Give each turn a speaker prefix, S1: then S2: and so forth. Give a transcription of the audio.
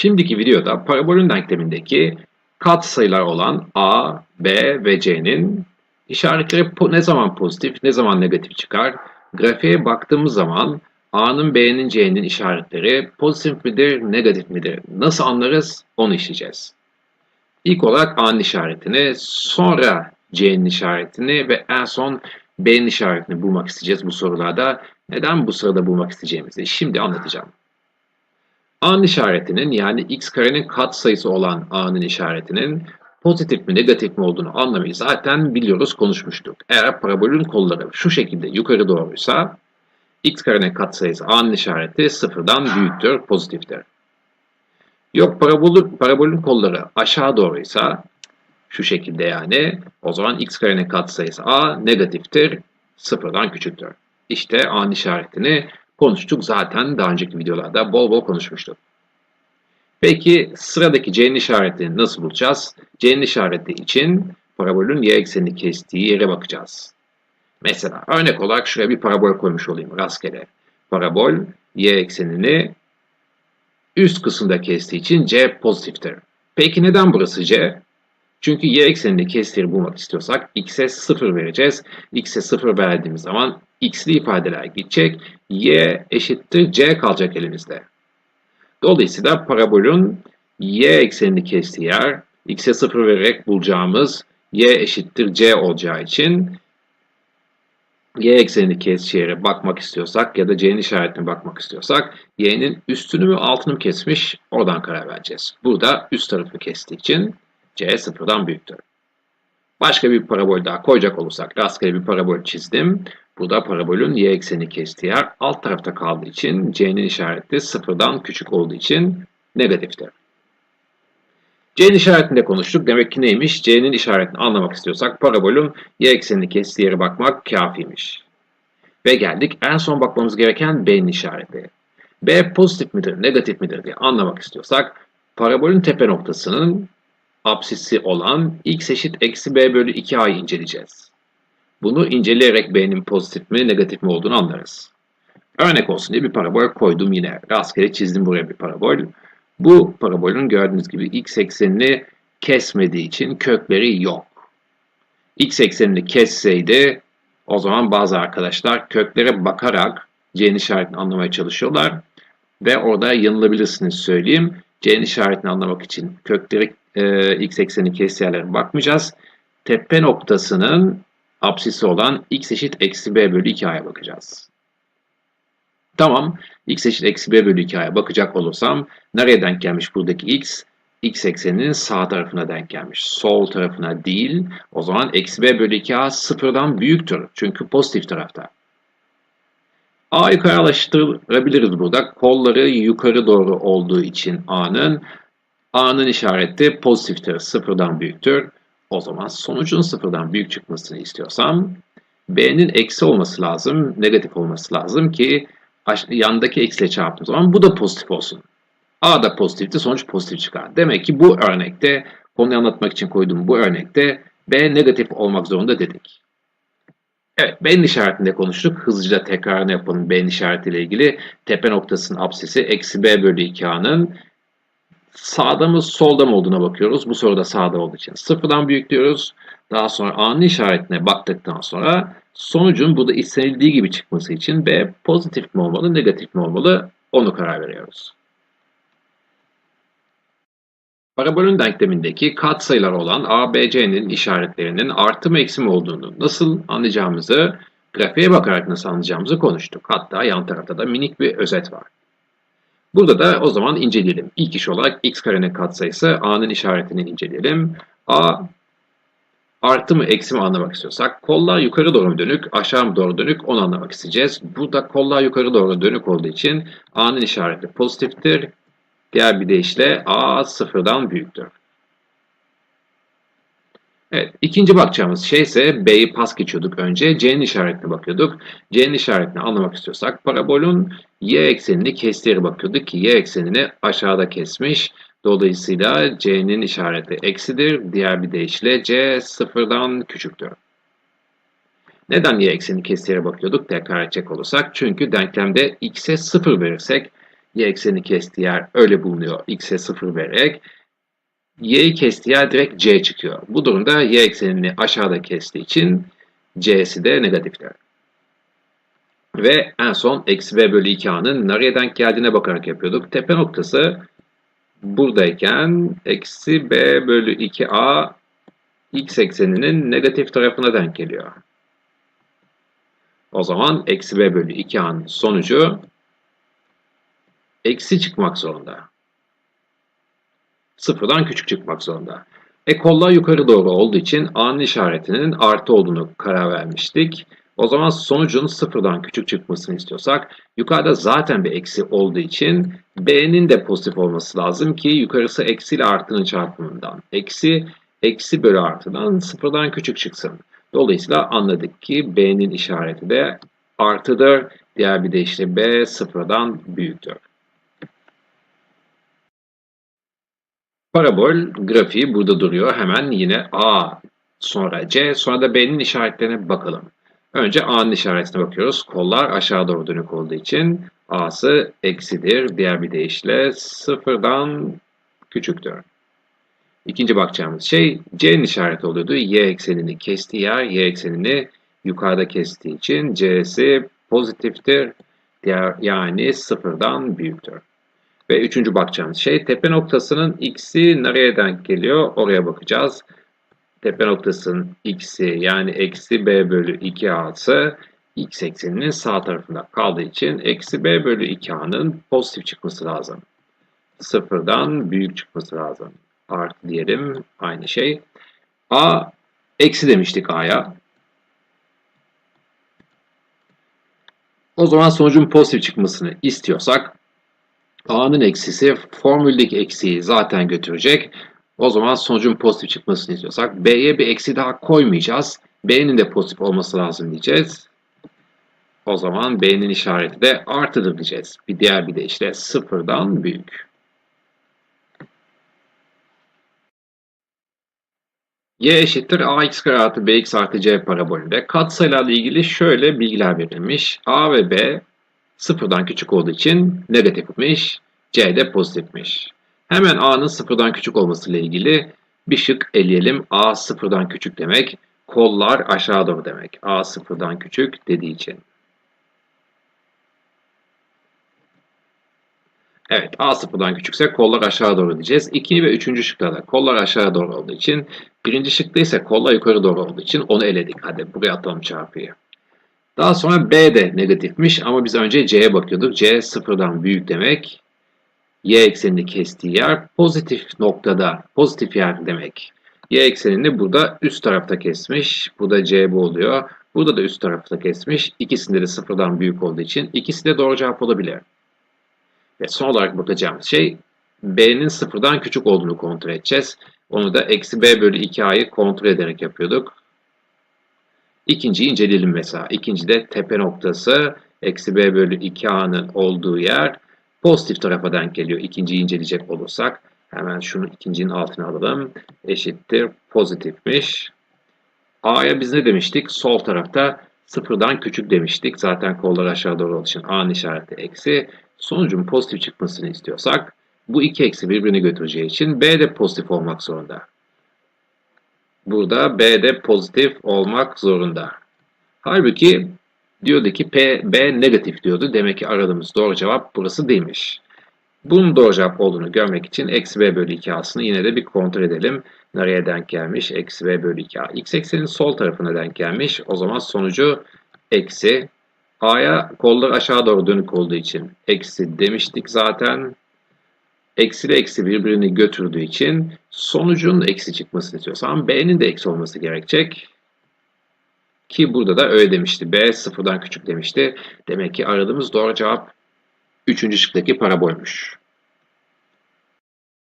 S1: Şimdiki videoda parabolün denklemindeki katsayılar olan a, b ve c'nin işaretleri ne zaman pozitif ne zaman negatif çıkar? Grafiğe baktığımız zaman a'nın b'nin c'nin işaretleri pozitif midir negatif midir? Nasıl anlarız onu işleyeceğiz. İlk olarak a'nın işaretini, sonra c'nin işaretini ve en son b'nin işaretini bulmak isteyeceğiz bu sorularda. Neden bu sırada bulmak isteyeceğimizi şimdi anlatacağım. A'nın işaretinin yani x karenin katsayısı olan A'nın işaretinin pozitif mi negatif mi olduğunu anlamayı zaten biliyoruz konuşmuştuk. Eğer parabolün kolları şu şekilde yukarı doğruysa x karenin katsayısı A'nın işareti sıfırdan büyüktür, pozitiftir. Yok parabolün, parabolün kolları aşağı doğruysa şu şekilde yani o zaman x karenin katsayısı A negatiftir, sıfırdan küçüktür. İşte A'nın işaretini konuştuk zaten daha önceki videolarda bol bol konuşmuştuk. Peki sıradaki C'nin işaretini nasıl bulacağız? C'nin işareti için parabolün y eksenini kestiği yere bakacağız. Mesela örnek olarak şuraya bir parabol koymuş olayım rastgele. Parabol y eksenini üst kısımda kestiği için C pozitiftir. Peki neden burası C? Çünkü y eksenini kestiği bulmak istiyorsak x'e 0 vereceğiz. x'e 0 verdiğimiz zaman x'li ifadeler gidecek. Y eşittir c kalacak elimizde. Dolayısıyla parabolün y eksenini kestiği yer x'e 0 vererek bulacağımız y eşittir c olacağı için y eksenini kestiği yere bakmak istiyorsak ya da c'nin işaretine bakmak istiyorsak y'nin üstünü mü altını mı kesmiş oradan karar vereceğiz. Burada üst tarafı kestiği için c sıfırdan büyüktür. Başka bir parabol daha koyacak olursak rastgele bir parabol çizdim. Burada parabolün y ekseni kestiği yer alt tarafta kaldığı için c'nin işareti sıfırdan küçük olduğu için negatiftir. C'nin işaretinde konuştuk. Demek ki neymiş? C'nin işaretini anlamak istiyorsak parabolün y eksenini kestiği yere bakmak kafiymiş. Ve geldik en son bakmamız gereken B'nin işareti. B pozitif midir, negatif midir diye anlamak istiyorsak parabolün tepe noktasının apsisi olan x eşit eksi b bölü 2a'yı inceleyeceğiz. Bunu inceleyerek b'nin pozitif mi negatif mi olduğunu anlarız. Örnek olsun diye bir parabol koydum yine. Rastgele çizdim buraya bir parabol. Bu parabolün gördüğünüz gibi x eksenini kesmediği için kökleri yok. x eksenini kesseydi o zaman bazı arkadaşlar köklere bakarak c'nin işaretini anlamaya çalışıyorlar. Ve orada yanılabilirsiniz söyleyeyim. C'nin işaretini anlamak için kökleri e, x ekseni kestiği yerlere bakmayacağız. Tepe noktasının apsisi olan x eşit eksi b bölü 2a'ya bakacağız. Tamam, x eşit eksi b bölü 2a'ya bakacak olursam nereye denk gelmiş buradaki x? x ekseninin sağ tarafına denk gelmiş. Sol tarafına değil. O zaman eksi b bölü 2a sıfırdan büyüktür. Çünkü pozitif tarafta. A'yı kararlaştırabiliriz burada. Kolları yukarı doğru olduğu için A'nın A'nın işareti pozitiftir, sıfırdan büyüktür. O zaman sonucun sıfırdan büyük çıkmasını istiyorsam B'nin eksi olması lazım, negatif olması lazım ki yandaki eksiyle çarptığım zaman bu da pozitif olsun. A da pozitifti, sonuç pozitif çıkar. Demek ki bu örnekte, konuyu anlatmak için koyduğum bu örnekte B negatif olmak zorunda dedik. Evet, B'nin işaretinde konuştuk. Hızlıca tekrarını yapalım B'nin işaretiyle ilgili. Tepe noktasının apsisi eksi B bölü 2A'nın sağda mı solda mı olduğuna bakıyoruz. Bu soruda sağda olduğu için sıfırdan büyük diyoruz. Daha sonra A'nın işaretine baktıktan sonra sonucun burada istenildiği gibi çıkması için B pozitif mi olmalı, negatif mi olmalı onu karar veriyoruz. Parabolün denklemindeki katsayılar olan A, B, C'nin işaretlerinin artı mı eksi mi olduğunu nasıl anlayacağımızı, grafiğe bakarak nasıl anlayacağımızı konuştuk. Hatta yan tarafta da minik bir özet var. Burada da o zaman inceleyelim. İlk iş olarak x karenin katsayısı a'nın işaretini inceleyelim. a artı mı eksi mi anlamak istiyorsak kollar yukarı doğru dönük aşağı mı doğru dönük onu anlamak isteyeceğiz. Burada kollar yukarı doğru dönük olduğu için a'nın işareti pozitiftir. Diğer bir deyişle a sıfırdan büyüktür. Evet, ikinci bakacağımız şey ise B'yi pas geçiyorduk önce. C'nin işaretine bakıyorduk. C'nin işaretini anlamak istiyorsak parabolün y eksenini kestiği bakıyorduk ki y eksenini aşağıda kesmiş. Dolayısıyla C'nin işareti eksidir. Diğer bir deyişle C sıfırdan küçüktür. Neden y ekseni kestiğe bakıyorduk? Tekrar edecek olursak. Çünkü denklemde x'e 0 verirsek y eksenini kestiği yer öyle bulunuyor x'e 0 vererek. Y'yi kestiği yer direkt c çıkıyor. Bu durumda y eksenini aşağıda kestiği için c'si de negatifler. Ve en son eksi b bölü 2a'nın nereye denk geldiğine bakarak yapıyorduk. Tepe noktası buradayken eksi b bölü 2a x ekseninin negatif tarafına denk geliyor. O zaman eksi b bölü 2a'nın sonucu eksi çıkmak zorunda. Sıfırdan küçük çıkmak zorunda. E kollar yukarı doğru olduğu için a'nın işaretinin artı olduğunu karar vermiştik. O zaman sonucun sıfırdan küçük çıkmasını istiyorsak yukarıda zaten bir eksi olduğu için b'nin de pozitif olması lazım ki yukarısı eksi ile artının çarpımından. Eksi, eksi bölü artıdan sıfırdan küçük çıksın. Dolayısıyla anladık ki b'nin işareti de artıdır. Diğer bir deyişle b sıfırdan büyüktür. Parabol grafiği burada duruyor. Hemen yine a sonra c sonra da b'nin işaretlerine bakalım. Önce a'nın işaretine bakıyoruz. Kollar aşağı doğru dönük olduğu için a'sı eksidir. Diğer bir deyişle sıfırdan küçüktür. İkinci bakacağımız şey c'nin işareti oluyordu. y eksenini kestiği yer y eksenini yukarıda kestiği için c'si pozitiftir. Diğer, yani sıfırdan büyüktür. Ve üçüncü bakacağımız şey tepe noktasının x'i nereye denk geliyor oraya bakacağız tepe noktasının x'i yani eksi b bölü 2a'sı x ekseninin sağ tarafında kaldığı için eksi b bölü 2a'nın pozitif çıkması lazım. Sıfırdan büyük çıkması lazım. Artı diyelim aynı şey. a eksi demiştik a'ya. O zaman sonucun pozitif çıkmasını istiyorsak a'nın eksisi formüldeki eksiği zaten götürecek. O zaman sonucun pozitif çıkmasını istiyorsak B'ye bir eksi daha koymayacağız. B'nin de pozitif olması lazım diyeceğiz. O zaman B'nin işareti de artıdır diyeceğiz. Bir diğer bir de işte sıfırdan büyük. y eşittir ax kare artı bx artı c parabolünde katsayılarla ilgili şöyle bilgiler verilmiş. a ve b sıfırdan küçük olduğu için negatifmiş, c de pozitifmiş. Hemen a'nın sıfırdan küçük olması ile ilgili bir şık eleyelim. a sıfırdan küçük demek, kollar aşağı doğru demek. a sıfırdan küçük dediği için. Evet, A sıfırdan küçükse kollar aşağı doğru diyeceğiz. İkinci ve üçüncü şıklarda kollar aşağı doğru olduğu için, birinci şıkta ise kollar yukarı doğru olduğu için onu eledik. Hadi buraya atalım çarpıyı. Daha sonra B de negatifmiş ama biz önce C'ye bakıyorduk. C sıfırdan büyük demek y eksenini kestiği yer pozitif noktada, pozitif yer demek. Y eksenini burada üst tarafta kesmiş. Bu da C bu oluyor. Burada da üst tarafta kesmiş. İkisinde de sıfırdan büyük olduğu için ikisi de doğru cevap olabilir. Ve son olarak bakacağımız şey B'nin sıfırdan küçük olduğunu kontrol edeceğiz. Onu da eksi B bölü 2A'yı kontrol ederek yapıyorduk. İkinciyi inceleyelim mesela. İkinci de tepe noktası eksi B bölü 2A'nın olduğu yer pozitif tarafa denk geliyor. İkinciyi inceleyecek olursak hemen şunu ikincinin altına alalım. Eşittir pozitifmiş. A'ya biz ne demiştik? Sol tarafta sıfırdan küçük demiştik. Zaten kollar aşağı doğru olduğu için A'nın işareti eksi. Sonucun pozitif çıkmasını istiyorsak bu iki eksi birbirini götüreceği için B de pozitif olmak zorunda. Burada B de pozitif olmak zorunda. Halbuki Diyordu ki P, B negatif diyordu. Demek ki aradığımız doğru cevap burası değilmiş. Bunun doğru cevap olduğunu görmek için eksi b bölü 2a'sını yine de bir kontrol edelim. Nereye denk gelmiş? Eksi b bölü 2a. X eksenin sol tarafına denk gelmiş. O zaman sonucu eksi. A'ya kollar aşağı doğru dönük olduğu için eksi demiştik zaten. Eksi ile eksi birbirini götürdüğü için sonucun eksi çıkmasını istiyorsam B'nin de eksi olması gerekecek. Ki burada da öyle demişti. B sıfırdan küçük demişti. Demek ki aradığımız doğru cevap 3. şıktaki parabolmüş.